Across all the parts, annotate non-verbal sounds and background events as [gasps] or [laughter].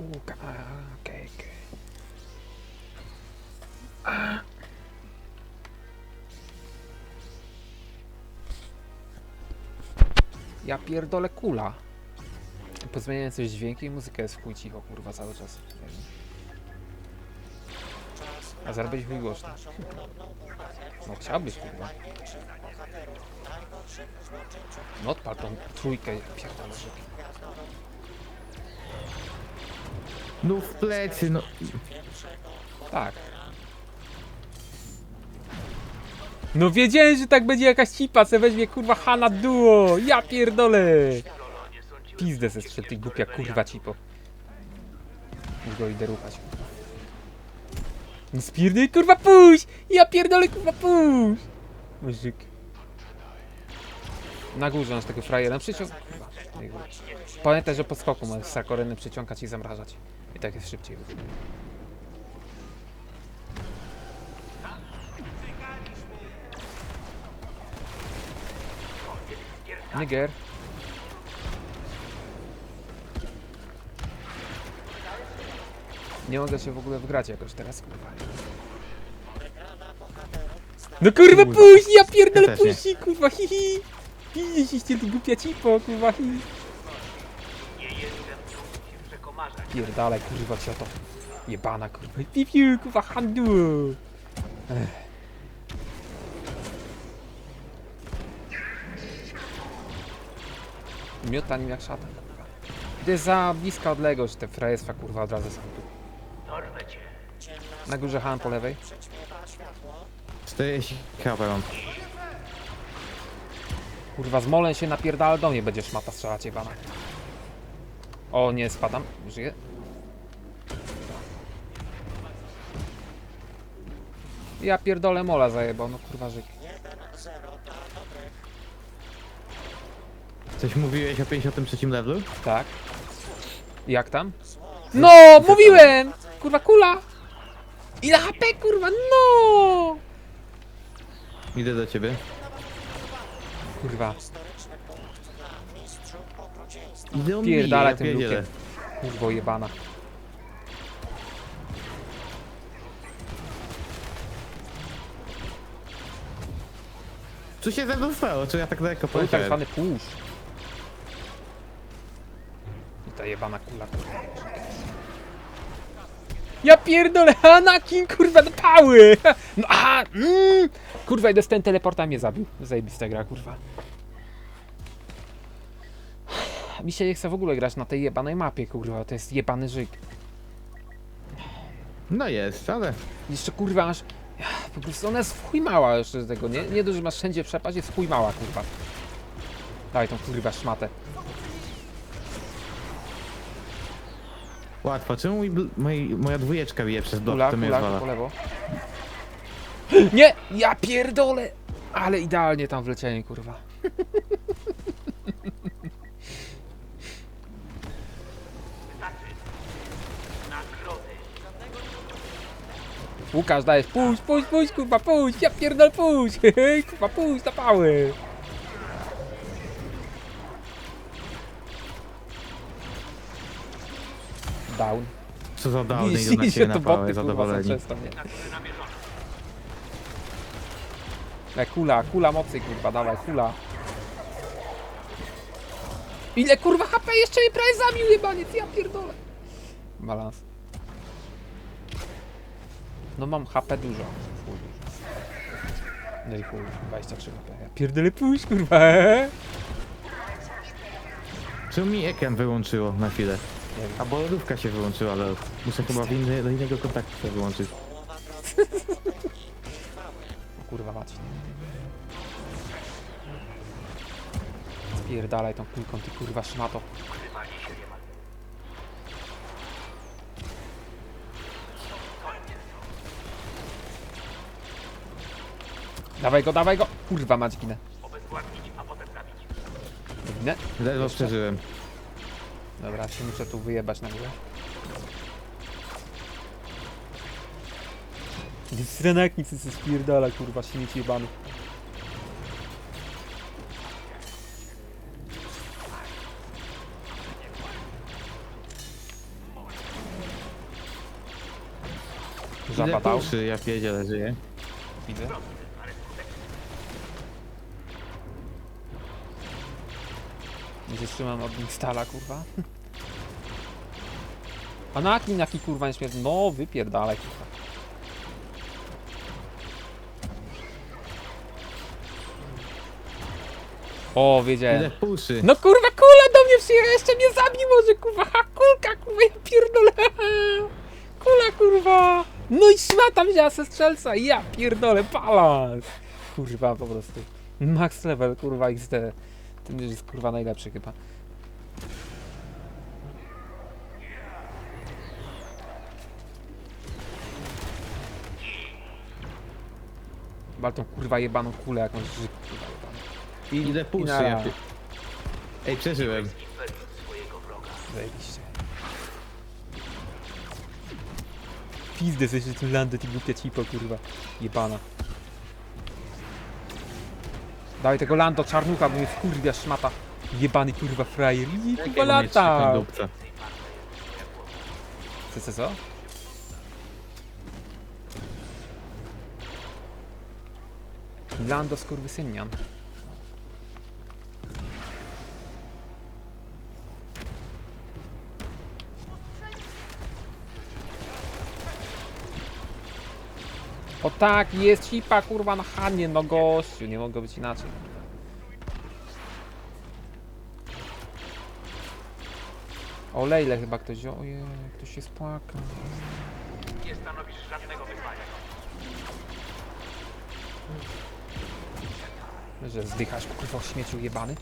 A, okej, okej. A. Ja pierdolę kula. Pozmieniałem coś dźwięki i muzyka jest w chuj cicho, kurwa, cały czas. A zaraz będzie chuj. No chciałbyś, kurwa. No odpal tą trójkę, ja pierdolę. No w plecy, no. Tak. No wiedziałem, że tak będzie jakaś cipa, co weźmie kurwa Hana Duo. Ja pierdolę. Pizdę ze strzał, ty głupia kurwa cipo. Już go idę ruchać. Nie spierdolę kurwa puść! Ja pierdolę kurwa puść! Murzyk. Na górze masz tego frajera, przyciąg... Pamiętaj, że po skoku możesz sakoreny przyciągać i zamrażać. I tak jest szybciej. Niger. Nie mogę się w ogóle wgrać jakoś teraz, kurwa. No kurwa Kurwa. puść, ja pierdolę Ja puści, kurwa, hi hi. Widzisz, ty głupia cipo, kurwa, hi. Pierdalaj, kurwa. Jebana, kurwa. Pipiu, kurwa, handlu. Ech. Miotań jak szatan, jest za bliska odległość, te frajerstwa, kurwa, od razu są tu. Na górze Han po lewej. 40 HP mam. Kurwa, zmolę się napierdala do mnie, będzie szmata strzelać jebana. O, nie, spadam. Żyję. Ja pierdolę mola zajebał, no kurwa żyk. Coś mówiłeś o 53 levelu? Tak. Jak tam? No, mówiłem! Kurwa, kula! Ile HP, kurwa, no! Idę do ciebie. Kurwa, Idę on Pierdalaj bije, tym lukiem. kurwo jebana. Co się ze mną stało? Czy ja tak daleko To był tak poleciałem? zwany push. I ta jebana kula, kurwa. Ja pierdolę, [laughs] Anakin, kurwa, do pały! [laughs] No aha, mm, kurwa, z ten teleporta mnie zabił. Zajebista gra, kurwa. [sighs] Mi się nie chce w ogóle grać na tej jebanej mapie, kurwa, to jest jebany żyk. No jest, ale... Jeszcze kurwa aż. [sighs] Po prostu ona jest w chuj mała jeszcze z tego. Nie, nie dość, że masz wszędzie przepaść, jest w chuj mała kurwa. Daj tą kurwa szmatę. Łatwo. Czemu mój, bl- moja dwójeczka bije przez blok, Kula, to mnie kula, zwala. po lewo. [gasps] Nie! Ja pierdolę! Ale idealnie tam wleciałem kurwa. [laughs] Łukasz, dajesz, puść, puść, puść, kurwa, puść, ja pierdol, hej, [laughs] kurwa, puść, na pały. Down. Co za Widzisz, idą na ciebie to na pałę, boty, kurwa, są zadowoleni. E, kula, kula mocy, kurwa, dawaj, kula. Ile kurwa HP jeszcze mnie prawie zabił jebaniec, ja pierdolę. Balans. No mam HP dużo. No i chuj, 23 HP. Ja pierdolę pójść, kurwa. Czemu mi ekran wyłączyło na chwilę? A bo lodówka się wyłączyła, ale muszę chyba w inny, do innego kontaktu się wyłączyć. Kurwa mać. Spierdalaj tą kulką, ty kurwa szmato. Dawaj go, dawaj go! Kurwa mać ginę. Ginę? Ledwo przeżyłem. Dobra, się muszę tu wyjebać na górę. Sreneknik se spierdala, kurwa, śmieci jebany. Ile Zapatał? duszy, ja pierdzielę, żyję. Widzę. Nie zatrzymam od instala, kurwa. A na jaki kurwa nie śmierć? No, wypierdalaj, kurwa. O, wiedziałem. Puszy. No kurwa, kula do mnie przyjechała, jeszcze mnie zabił może, kurwa, ha, kulka, kurwa, ja pierdolę, kula, kurwa, no i szmata wzięła ze strzelca, ja pierdolę, balans, kurwa, po prostu, max level, kurwa, XD, ten jest, kurwa, najlepszy chyba. Bal tą kurwa jebaną kulę jakąś żyk, kurwa jebaną. I Ile i puszy, nara. ja pie... Ej, przeżyłem. Zajebiście. Pizdę sobie się tym landę, ty głupia cipo, kurwa. Jebana. Dawaj tego lando, czarnucha, bo mnie wkurwia szmata. Jebany kurwa frajer. I kurwa lata. Co, co, co? Lando skurwysynian. O tak, jest cipa kurwa na Hanie, no gościu, nie mogło być inaczej. O Lejle chyba ktoś ojej, ktoś się spłakał. Nie stanowisz żadnego wyzwania. Że zdychasz, kurwa, w śmieciu jebany.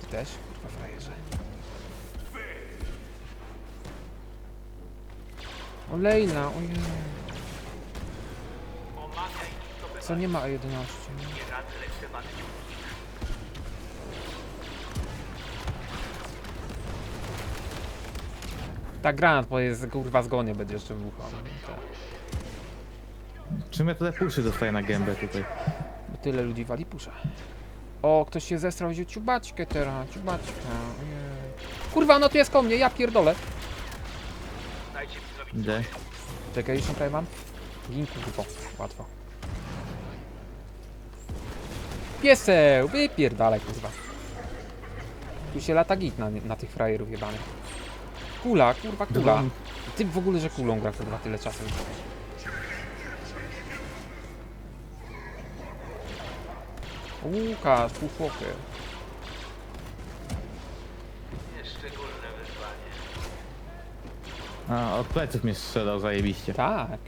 Ty też, kurwa, frajerze. O Lejla, ojej. Co nie ma A11? nie radzę lekceważyć Tak granat, bo jest kurwa zgonie będzie jeszcze wybuchał. Tak. Czym ja tyle puszy dostaję na gębę tutaj? Bo tyle ludzi wali pusza. O, ktoś się zestrał, wziął ciubaćkę teraz, ciubaćkę. Ojej. Kurwa, no to jest ko mnie, ja pierdolę. Idę. Czekaj, już tutaj mam. Gin kurwo, łatwo. Pieseł, wypierdalaj kurwa. Tu się lata git na, na tych frajerów jebanych. Kula, kurwa, kula. Ty w ogóle, że kulą gra kurwa tyle czasu. Łukasz, półfłoker. szczególne wyzwanie. A, od pleców mnie strzelał zajebiście. Tak.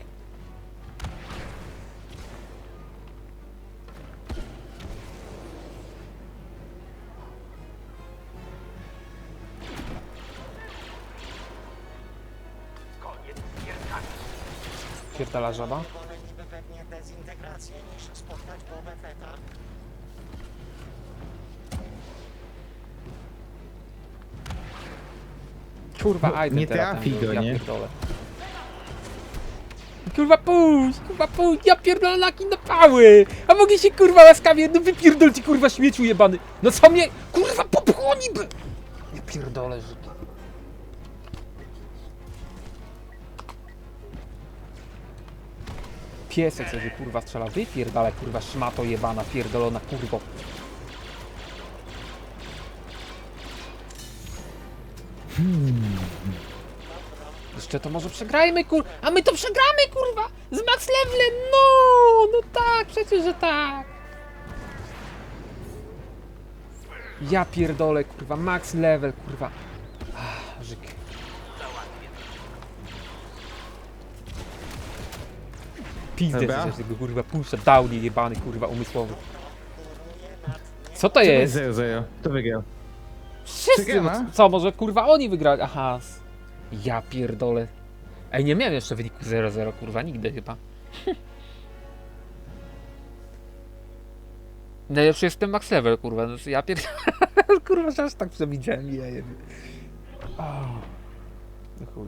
Pierdala żaba. Woleliby pewnie dezintegrację niż spotkać Boba Fetta. Kurwa, aj nie teraz trafi go, ja nie? pierdolę. Kurwa puść, kurwa puść, ja pierdolę laki na pały! A mogli się kurwa łaskawie, no wypierdol ci kurwa śmieciu jebany! No co mnie, kurwa popchło niby! Ja pierdolę, że to... Piesek sobie kurwa strzela, wypierdalaj kurwa szmato jebana, pierdolona kurwo. Jeszcze to może przegrajmy, kur... A my to przegramy, kurwa! Z max levelem, no! No tak, przecież, że tak! Ja pierdolę, kurwa, max level, kurwa. Ah, żyk. Pizdę Dobra. tego, kurwa, puszcza, downy jebany, kurwa, umysłowy. Co to jest? 0-0? Kto wygrał? Wszyscy, no, Przegrana? co, może kurwa oni wygrali? Aha. s- Ja pierdolę. Ej, nie miałem jeszcze wyniku 0-0, kurwa, nigdy chyba. Najlepszy jest ten max level, kurwa, no, ja pierdolę. [laughs] kurwa, że aż tak przewidziałem, ja jebie. Oh. No chuj.